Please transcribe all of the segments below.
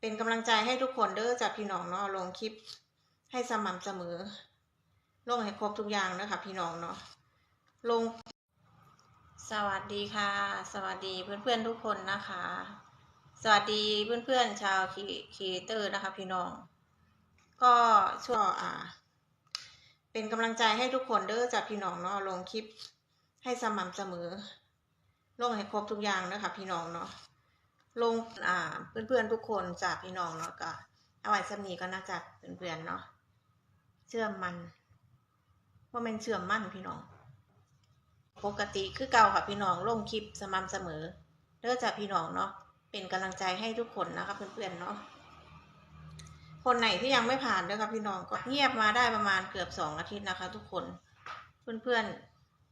เป็นกำลังใจให้ทุกคนเด้อจากพี่น้องเนาะลงคลิปให้สม่ำเสมอ ลงให้ครบทุกอย่างนะคะพี่น้องเนาะลง สวัสดีค่ะ สวัสดีเพื่อนๆทุกคนนะคะ สวัสดีเพื่อนๆชาวคีคีเตอร์นะคะ พี่น้อง ก็ช่วยอ่า เป็นกำลังใจให้ทุกคนเด้อจากพี่น้องเนาะลงคลิปให้สม่ำเสมอ ลงให้ครบทุกอย่างนะคะพี่น้องเนาะ ลงอ่าเพื่อนๆทุกคนจากพี่น้องเนาะก็เอาไว้สำนีก็น่าจะเพื่อนๆเนาะเชื่อมมันว่ามันเชื่อมมั่นพี่น้อง ปกติคือเก่าค่ะพี่น้องลงคลิปสม่ำเสมอเด้อจากพี่น้องเนาะเป็นกำลังใจให้ทุกคนนะคะเพื่อนๆเนาะคนไหนที่ยังไม่ผ่านเด้อค่ะพี่น้องก็เงียบมาได้ประมาณเกือบสองอาทิตย์นะคะ ทุกคนเพื่อน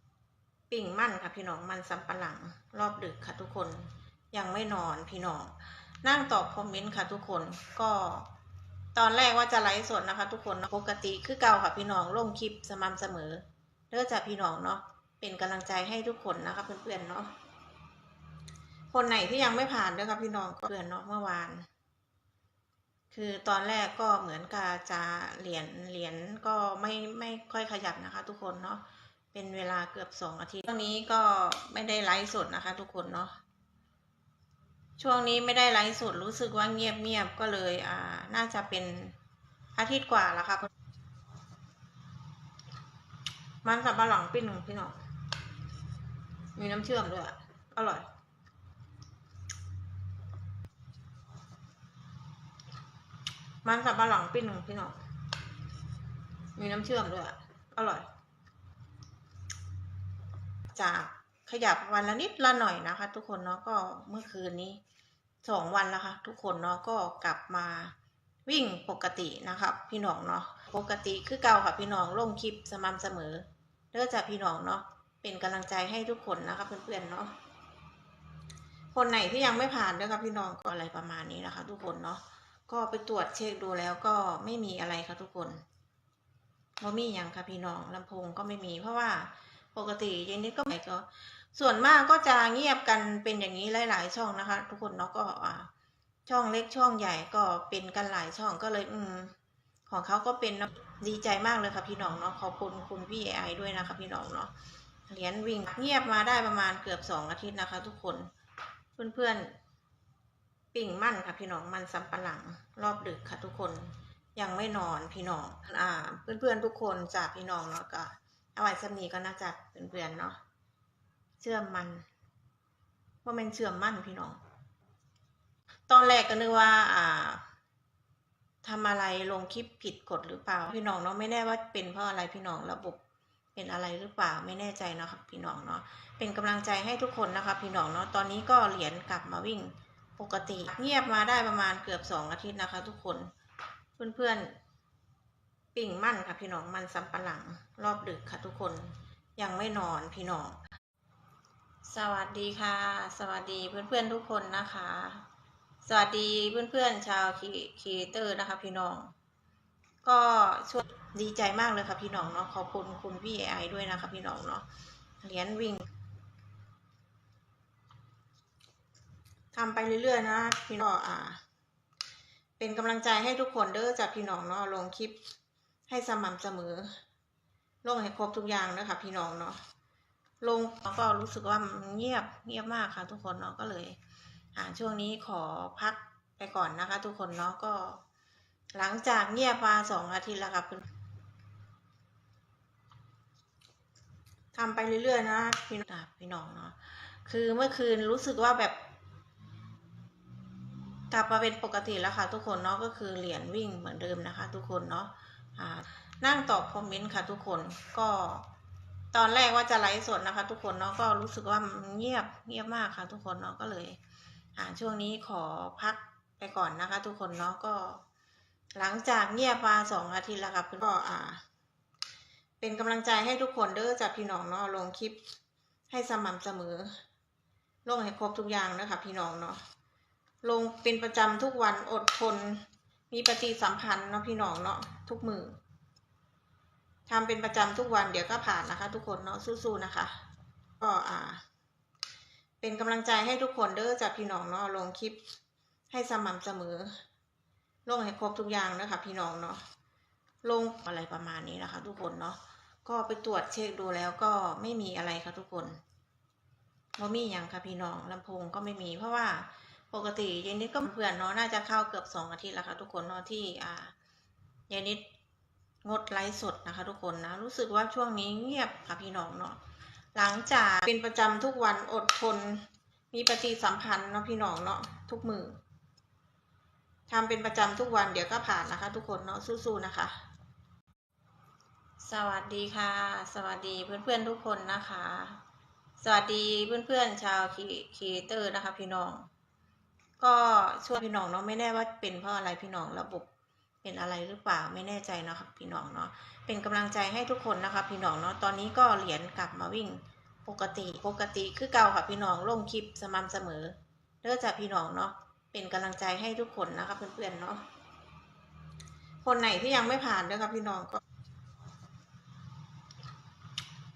ๆปิ่งมั่นค่ะพี่น้องมันสำปะหลังรอบดึกค่ะทุกคน ยังไม่นอนพี่น้อง นั่งตอบคอมเมนต์ค่ะทุกคนก็ตอนแรกว่าจะไลฟ์สดนะคะ ทุกคนปกติคือเก่าค่ะพี่น้องลงคลิปสม่ำเสมอเด้อจากพี่น้องเนาะเป็นกำลังใจให้ทุกคนนะคะเพื่อนๆเนาะคนไหนที่ยังไม่ผ่านด้วยครับพี่น้องก็เพื่อนเนาะเมื่อวาน คือตอนแรกก็เหมือนกับจะเหรียญเหรียญก็ไม่ไม่ค่อยขยับนะคะ ทุกคนเนาะเป็นเวลาเกือบสองอาทิตย์ช่วงนี้ก็ไม่ได้ไลฟ์สดนะคะ ทุกคนเนาะ ช่วงนี้ไม่ได้ไลฟ์สดรู้สึกว่าเงียบเงียบก็เลย อ่า น่าจะเป็นอาทิตย์กว่าแล้วค่ะมันสับปะหลังปิ้งหนึ่งพี่น้องมีน้ำเชื่อมด้วยอร่อย มันสับปะหลังปิ้งหนึ่งพี่น้องมีน้ำเชื่อมด้วยอะอร่อย จาก ขยับวันละนิดละหน่อยนะคะ ทุกคนเนาะก็เมื่อคืนนี้สองวันแล้วค่ะทุกคนเนาะก็กลับมาวิ่งปกตินะครับพี่น้องเนาะปกติคือเก่าค่ะพี่น้องลงคลิปสม่ำเสมอเด้อจากพี่น้องเนาะเป็นกำลังใจให้ทุกคนนะคะเพื่อนๆเนาะคนไหนที่ยังไม่ผ่านด้วยค่ะพี่น้องก็อะไรประมาณนี้นะคะ ทุกคนเนาะก็ไปตรวจเช็คดูแล้วก็ไม่มีอะไรค่ะทุกคนว่ามีอย่างค่ะพี่น้องลำโพงก็ไม่มีเพราะว่า ปกติเย็นนี้ก็ไม่ก็ ส่วนมากก็จะเงียบกันเป็นอย่างนี้หลาย ๆ ช่องนะคะ ทุกคนเนาะก็อ่าช่องเล็กช่องใหญ่ก็เป็นกันหลายช่องก็เลย อืม ของเขาก็เป็นดีใจมากเลยค่ะพี่น้องเนาะขอบคุณคุณพี่ไอด้วยนะคะพี่น้องเนาะเหรียญวิ่งเงียบมาได้ประมาณเกือบสองอาทิตย์นะคะ ทุกคนเพื่อนๆปิ่งมั่นค่ะพี่น้องมันสำปะหลังรอบดึกค่ะทุกคนยังไม่นอนพี่น้องอ่า เพื่อนๆทุกคนจากพี่น้องเนาะก็ เอาไว้สำนีก็น่าจะเพื่อนๆเนาะเชื่อมมันว่ามันเชื่อมมั่นพี่น้อง ตอนแรกก็นึกว่า อ่าทำอะไรลงคลิปผิดกฎหรือเปล่า พี่น้องเนาะไม่แน่ว่าเป็นเพราะอะไรพี่น้องระบบเป็นอะไรหรือเปล่าไม่แน่ใจนะครับพี่น้องเนาะเป็นกำลังใจให้ทุกคนนะคะพี่น้องเนาะตอนนี้ก็เหรียญกลับมาวิ่งปกติ เงียบมาได้ประมาณเกือบสองอาทิตย์นะคะ ทุกคนเพื่อนๆ ปิ่งมั่นค่ะพี่น้องมันสำปะหลังรอบดึกค่ะทุกคนยังไม่นอนพี่น้อง สวัสดีค่ะ สวัสดีเพื่อนๆทุกคนนะคะ สวัสดีเพื่อนๆชาวคีเตอร์นะคะ พี่น้อง ก็ช่วยดีใจมากเลยค่ะพี่น้องเนาะขอบคุณคุณพี่ไอด้วยนะคะพี่น้องเนาะเหรียญวิ่งทำไปเรื่อยๆนะพี่น้องอ่า เป็นกำลังใจให้ทุกคนเด้อจากพี่น้องเนาะลงคลิป ให้สม่ำเสมอ ลงให้ครบทุกอย่างนะคะพี่น้องเนาะลงก็รู้สึกว่ามันเงียบเงียบมากค่ะ ทุกคนเนาะก็เลยอ่าช่วงนี้ขอพักไปก่อนนะคะ ทุกคนเนาะก็ หลังจากเงียบมาสองอาทิตย์แล้วครับเพื่อนทำไปเรื่อยๆนะพี่น้องพี่น้องเนาะคือเมื่อคืนรู้สึกว่าแบบ กลับมาเป็นปกติแล้วค่ะ ทุกคนเนาะก็คือเหรียญวิ่งเหมือนเดิมนะคะ ทุกคนเนาะ นั่งตอบคอมเมนต์ค่ะทุกคนก็ตอนแรกว่าจะไลฟ์สดนะคะ ทุกคนเนาะก็รู้สึกว่าเงียบเงียบมากค่ะ ทุกคนเนาะก็เลยอ่าช่วงนี้ขอพักไปก่อนนะคะ ทุกคนเนาะก็ หลังจากเงียบมาสองอาทิตย์แล้วครับก็อ่า เป็นกำลังใจให้ทุกคนเด้อจากพี่น้องเนาะลงคลิปให้สม่ำเสมอลงให้ครบทุกอย่างนะคะพี่น้องเนาะลงเป็นประจำทุกวันอดทน มีปฏิสัมพันธ์เนาะพี่น้องเนาะทุกมือทำเป็นประจำทุกวันเดี๋ยวก็ผ่านนะคะ ทุกคนเนาะสู้ๆนะคะ ก็อ่า เป็นกำลังใจให้ทุกคนเด้อจากพี่น้องเนาะลงคลิปให้สม่ำเสมอลงให้ครบทุกอย่างนะคะพี่น้องเนาะลงอะไรประมาณนี้นะคะ ทุกคนเนาะก็ไปตรวจเช็คดูแล้วก็ไม่มีอะไรค่ะทุกคนว่มีอย่างค่ะพี่น้องลำโพงก็ไม่มีเพราะว่า ปกติยายนิดก็เพื่อนเนาะน่าจะเข้าเกือบสองอาทิตย์แล้วค่ะ ทุกคนเนาะที่อ่ายายนิดงดไลฟ์สดนะคะ ทุกคนนะรู้สึกว่าช่วงนี้เงียบค่ะพี่น้องเนาะหลังจากเป็นประจำทุกวันอดทน มีปฏิสัมพันธ์เนาะพี่น้องเนาะทุกมือทำเป็นประจำทุกวันเดี๋ยวก็ผ่านนะคะ ทุกคนเนาะสู้ๆนะคะ สวัสดีค่ะ สวัสดีเพื่อนๆทุกคนนะคะ สวัสดีเพื่อนๆชาวคีเตอร์นะคะ พี่น้อง ก็ช่วยพี่น้องเนาะไม่แน่ว่าเป็นเพราะอะไรพี่น้องระบบเป็นอะไรหรือเปล่าไม่แน่ใจนะคะพี่น้องเนาะเป็นกำลังใจให้ทุกคนนะคะพี่น้องเนาะตอนนี้ก็เหรียญกลับมาวิ่งปกติปกติคือเก่าค่ะพี่น้องลงคลิปสม่ำเสมอเด้อจากพี่น้องเนาะเป็นกำลังใจให้ทุกคนนะคะเพื่อนๆเนาะคนไหนที่ยังไม่ผ่านด้อค่ะพี่น้องก็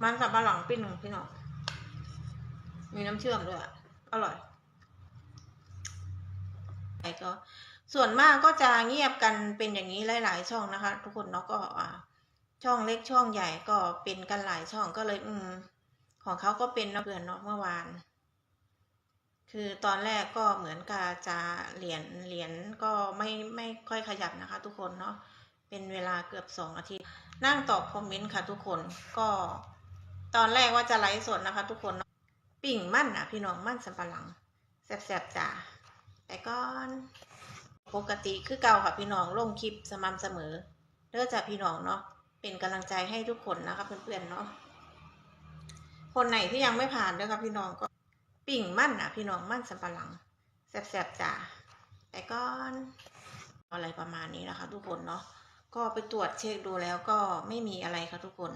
มันสับปะหลังปิ้งพี่น้องมีน้ำเชื่อมด้วยอร่อย ก็ส่วนมากก็จะเงียบกันเป็นอย่างนี้หลาย ๆ ช่องนะคะ ทุกคนเนาะก็อ่าช่องเล็กช่องใหญ่ก็เป็นกันหลายช่องก็เลย อืม ของเขาก็เป็นนะเพื่อนเนาะเมื่อวาน คือตอนแรกก็เหมือนกับจะเหรียญเหรียญก็ไม่ไม่ค่อยขยับนะคะ ทุกคนเนาะเป็นเวลาเกือบสองอาทิตย์ นั่งตอบคอมเมนต์ค่ะทุกคนก็ ตอนแรกว่าจะไลฟ์สดนะคะ ทุกคนเนาะปิ่งมั่นอะ พี่น้องมั่นสัมปะหลังแสบๆจ้า ก่อน ปกติคือเก่าค่ะพี่น้องลงคลิปสม่ำเสมอเด้อจากพี่น้องเนาะเป็นกำลังใจให้ทุกคนนะคะเพื่อนๆเนาะคนไหนที่ยังไม่ผ่านด้วยครับพี่น้องก็ปิ่งมั่นอะพี่น้องมั่นสัมปะหลังแสบๆจ้าแต่ก่อนอะไรประมาณนี้นะคะ ทุกคนเนาะก็ไปตรวจเช็คดูแล้วก็ไม่มีอะไรค่ะทุกคน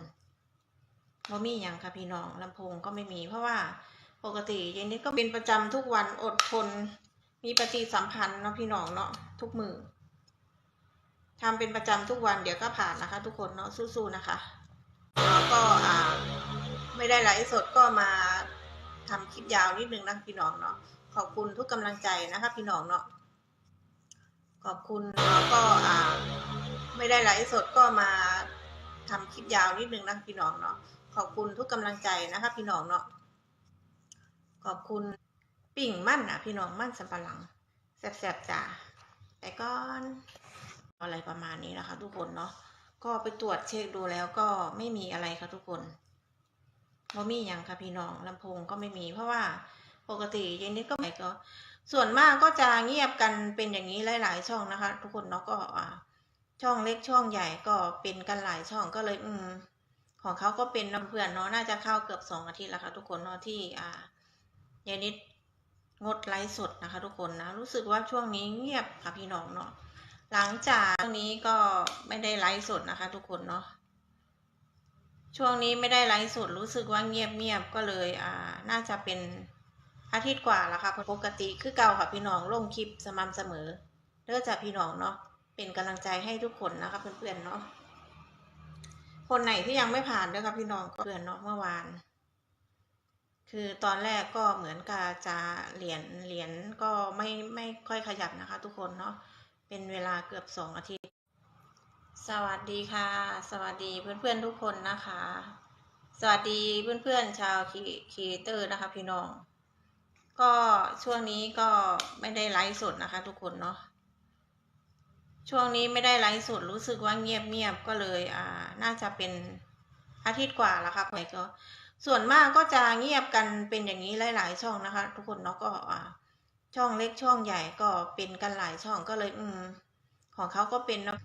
ว่ามีอย่างค่ะพี่น้องลำโพงก็ไม่มี เพราะว่าปกติยายนิดก็เป็นประจำทุกวันอดทน มีปฏิสัมพันธ์เนาะพี่น้องเนาะทุกมือทำเป็นประจำทุกวันเดี๋ยวก็ผ่านนะคะ ทุกคนเนาะสู้ๆนะคะแล้วก็อ่าไม่ได้ไลฟ์สดก็มาทำคลิปยาวนิดนึงนะพี่น้องเนาะขอบคุณทุกกำลังใจนะคะ พี่น้องเนาะขอบคุณแล้วก็อ่าไม่ได้ไลฟ์สดก็มาทำคลิปยาวนิดนึงนะพี่น้องเนาะขอบคุณทุกกำลังใจนะคะ พี่น้องเนาะขอบคุณ ปิ่งมั่นอะ พี่น้องมั่นสัมปะหลังแสบๆจ้าแต่ก่อนอะไรประมาณนี้นะคะ ทุกคนเนาะก็ไปตรวจเช็คดูแล้วก็ไม่มีอะไรค่ะทุกคนว่ามีอย่างค่ะพี่น้องลำโพงก็ไม่มีเพราะว่าปกติยายนิดก็ไม่ก็ ส่วนมากก็จะเงียบกันเป็นอย่างนี้หลาย ๆ ช่องนะคะ ทุกคนเนาะก็อ่าช่องเล็กช่องใหญ่ก็เป็นกันหลายช่องก็เลย อืม ของเขาก็เป็นน้ำเพื่อนเนาะน่าจะเข้าเกือบสองอาทิตย์แล้วค่ะ ทุกคนเนาะที่ อ่ายายนิด งดไลฟ์สดนะคะ ทุกคนนะ รู้สึกว่าช่วงนี้เงียบค่ะพี่น้องเนาะหลังจากช่วงนี้ก็ไม่ได้ไลฟ์สดนะคะ ทุกคนเนาะช่วงนี้ไม่ได้ไลฟ์สดรู้สึกว่าเงียบเงียบก็เลยอ่าน่าจะเป็นอาทิตย์กว่าแล้วค่ะปกติคือเก่าค่ะพี่น้องลงคลิปสม่ำเสมอเด้อจากพี่น้องเนาะเป็นกำลังใจให้ทุกคนนะคะเพื่อนๆเนาะคนไหนที่ยังไม่ผ่านด้วยค่ะพี่น้องก็เพื่อนเนาะเมื่อวาน คือตอนแรกก็เหมือนกับจะเหรียญเหรียญก็ไม่ไม่ค่อยขยับนะคะ ทุกคนเนาะเป็นเวลาเกือบสองอาทิตย์ สวัสดีค่ะ สวัสดีเพื่อนๆทุกคนนะคะ สวัสดีเพื่อนๆชาวครีเอเตอร์นะคะพี่น้อง ก็ช่วงนี้ก็ไม่ได้ไลฟ์สดนะคะ ทุกคนเนาะช่วงนี้ไม่ได้ไลฟ์สดรู้สึกว่าเงียบๆก็เลย อ่า น่าจะเป็นอาทิตย์กว่าแล้วค่ะไปก็ ส่วนมากก็จะเงียบกันเป็นอย่างนี้หลาย ๆ ช่องนะคะ ทุกคนเนาะก็อ่าช่องเล็กช่องใหญ่ก็เป็นกันหลายช่องก็เลย อืม ของเขาก็เป็นนะ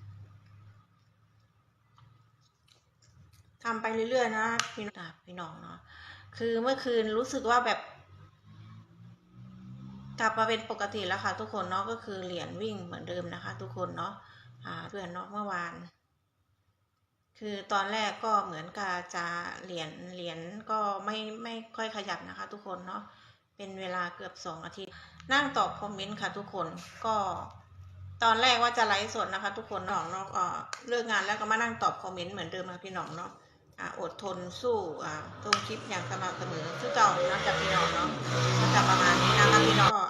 ทำไปเรื่อย ๆ นะพี่น้องพี่น้องเนาะคือเมื่อคืนรู้สึกว่าแบบ กลับมาเป็นปกติแล้วค่ะ ทุกคนเนาะก็คือเหรียญวิ่งเหมือนเดิมนะคะ ทุกคนเนาะเพื่อนเนาะเมื่อวาน คือตอนแรกก็เหมือนกับจะเหรียญเหรียญก็ไม่ไม่ค่อยขยับนะคะ ทุกคนเนาะเป็นเวลาเกือบสองอาทิตย์ นั่งตอบคอมเมนต์ค่ะทุกคนก็ตอนแรกว่าจะไลฟ์สดนะคะ ทุกคนน้องเนาะเลิกงานแล้วก็มานั่งตอบคอมเมนต์เหมือนเดิมค่ะพี่น้องเนาะอดทนสู้ตรงคลิปอย่างสม่ำเสมอคือเก่านะจากพี่น้องเนาะก็จะประมาณนี้นะคะพี่น้องก็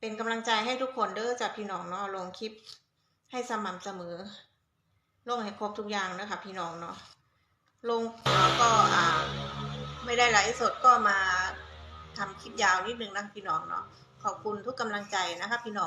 เป็นกำลังใจให้ทุกคนเด้อจากพี่น้องเนาะลงคลิปให้สม่ำเสมอ ลงให้ครบทุกอย่างนะคะพี่น้องเนาะลงแล้วก็อ่า ไม่ได้ไลฟ์สดก็มาทำคลิปยาวนิดนึงนะพี่น้องเนาะขอบคุณทุกกำลังใจนะคะพี่น้อง